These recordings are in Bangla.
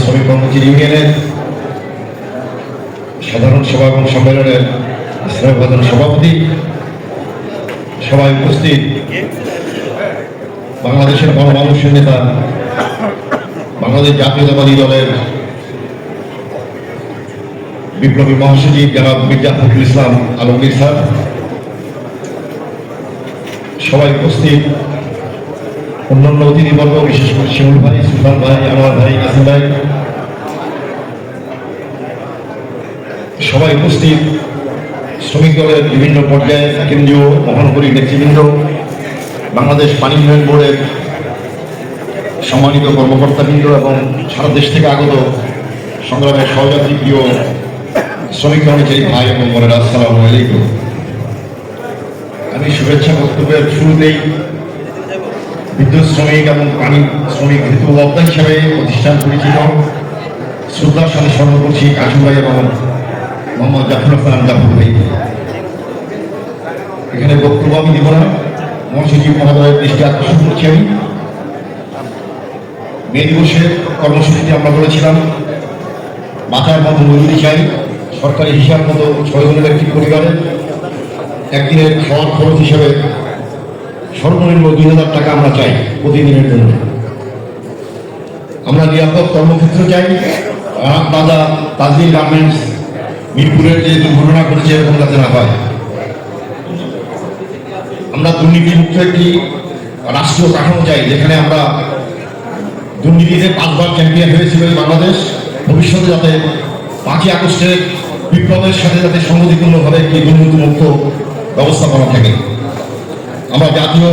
শ্রমিক কর্মচারী ইউনিয়নের সাধারণ সভা এবং সম্মেলনের প্রধান সভাপতি সবাই উপস্থিত বাংলাদেশের গণমানুষের নেতা, বাংলাদেশ জাতীয়তাবাদী দলের বিপ্লবী মহাসচিব জনাব মির্জা ফখরুল ইসলাম আলমগীর স্যার সবাই উপস্থিত অন্যান্য অতিথিবর্গ, বিশেষ করে শিমুল ভাই সুলতান ভাই আমার ভাই কাসিম ভাই, সবাই উপস্থিত। শ্রমিক দলের বিভিন্ন পর্যায়ে কেন্দ্রীয় মহানগরী নেতৃবৃন্দ, বাংলাদেশ পানি উন্নয়ন বোর্ডের সম্মানিত কর্মকর্তাবৃন্দ এবং সারা দেশ থেকে আগত সংগ্রামের সহযাত্রী প্রিয় শ্রমিক কর্মচারী ভাই এবং বোনেরা, আসসালামু আলাইকুম। আমি শুভেচ্ছা বক্তব্যের শুরুতেই বিদ্যুৎ শ্রমিক এবং পানি শ্রমিক হেতু লব্ধা হিসাবে প্রতিষ্ঠান পরিচিত। শ্রদ্ধার সাথে স্মরণ করছি কাশিম ভাই এবং মোহাম্মদ জাফর হাসান জাফর ভাই। এখানে বক্তব্য আমি দিব না। মহাসচিব মহোদয়ের দৃষ্টি আকর্ষণ করছি আমি। মে দিবসের কর্মসূচিতে আমরা বলেছিলাম, মাথার মতো মজুরি চাই, সরকারি হিসাব মতো ছয় জনের একটি পরিবারের একদিনের খাওয়ার খরচ হিসাবে সর্বনিম্ন দুই হাজার টাকা আমরা চাই প্রতিদিনের জন্য। আমরা নিরাপদ কর্মক্ষেত্র চাই। রাত তাজদিন গার্মেন্টস, মিরপুরের যে দুর্ঘটনা ঘটেছে এরকম যাতে না হয়। আমরা দুর্নীতিমুক্ত একটি রাষ্ট্রীয় কাঠামো চাই, যেখানে আমরা দুর্নীতিতে পাঁচবার চ্যাম্পিয়ন হয়েছিল বাংলাদেশ ভবিষ্যতে যাতে পাঁচই আগস্টের বিপ্লবের সাথে যাতে সংগতিপূর্ণভাবে একটি দুর্নীতিমুক্ত ব্যবস্থাপনা থাকে। আমরা জাতীয়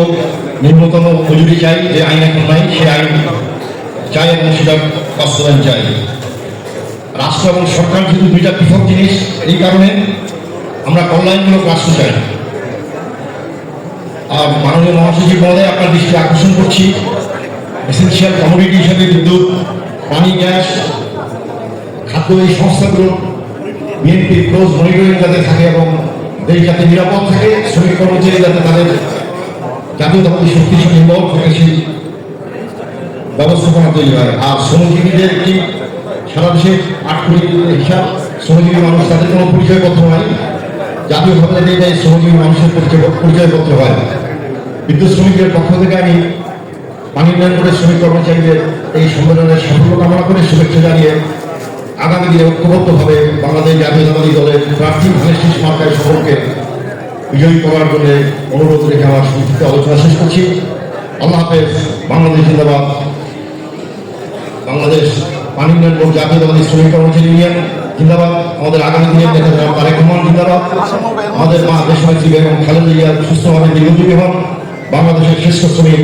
ন্যূনতম মজুরি চাই যে আইন এখন নাই, সে আইন চাই এবং সেটা বাস্তবায়ন চাই। রাষ্ট্র এবং সরকার কিন্তু দুইটা পৃথক জিনিস, এই কারণে আমরা কল্যাণমূলক রাষ্ট্র চাই। আর মাননীয় মহাসচিব মহোদয়, আপনার দৃষ্টি আকর্ষণ করছি এসেন্সিয়াল কমোডিটি হিসাবে বিদ্যুৎ, পানি, গ্যাস, খাদ্য এই সংস্থাগুলো বিএনপির ক্লোজ মনিটরিং যাতে থাকে এবং দেশ যাতে নিরাপদ থাকে, শ্রমিক কর্মচারী যাতে তাদের শক্তিশালী ইনভলভ থাকে সেই ব্যবস্থাপনা তৈরি হয়। আর শ্রমজীবীদের একটি সারা দেশে আট কোটি হিসাব? শ্রমজীবী মানুষ, তাদের কোনো পরিচয়পত্র হয় জাতীয় সরকার এই শ্রমজীবী মানুষের পরিচয় পরিচয়পত্র হয়। বিদ্যুৎ শ্রমিকদের পক্ষ থেকে আমি পানি উন্নয়ন করে শ্রমিক কর্মচারীদের এই সম্মেলনের সাফল্য কামনা করে শুভেচ্ছা জানিয়ে আগামী দিনে ঐক্যবদ্ধভাবে বাংলাদেশ জাতীয়তাবাদী দলের প্রার্থী ভালেশিস মার্কায় সকলকে বিজয়ী করার জন্য অনুরোধ রেখে আমার সংক্ষিপ্ত আলোচনা শেষ করছি। আল্লাহ হাফেজ, বাংলাদেশ জিন্দাবাদ। বাংলাদেশ পানি উন্নয়ন বোর্ড জাতীয়তাবাদী শ্রমিক কর্মচারী ইউনিয়ন, জিন্দাবাদ। আমাদের আগামী দিনের নেতা জনাব তারেক রহমান, জিন্দাবাদ। আমাদের মা দেশনেত্রী বেগম খালেদা জিয়া সুস্থভাবে দীর্ঘজীবী হন। বাংলাদেশের শ্রেষ্ঠ শ্রমিক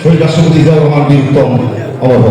শহীদ রাষ্ট্রপতি জিয়াউর রহমান বীর উত্তম অমর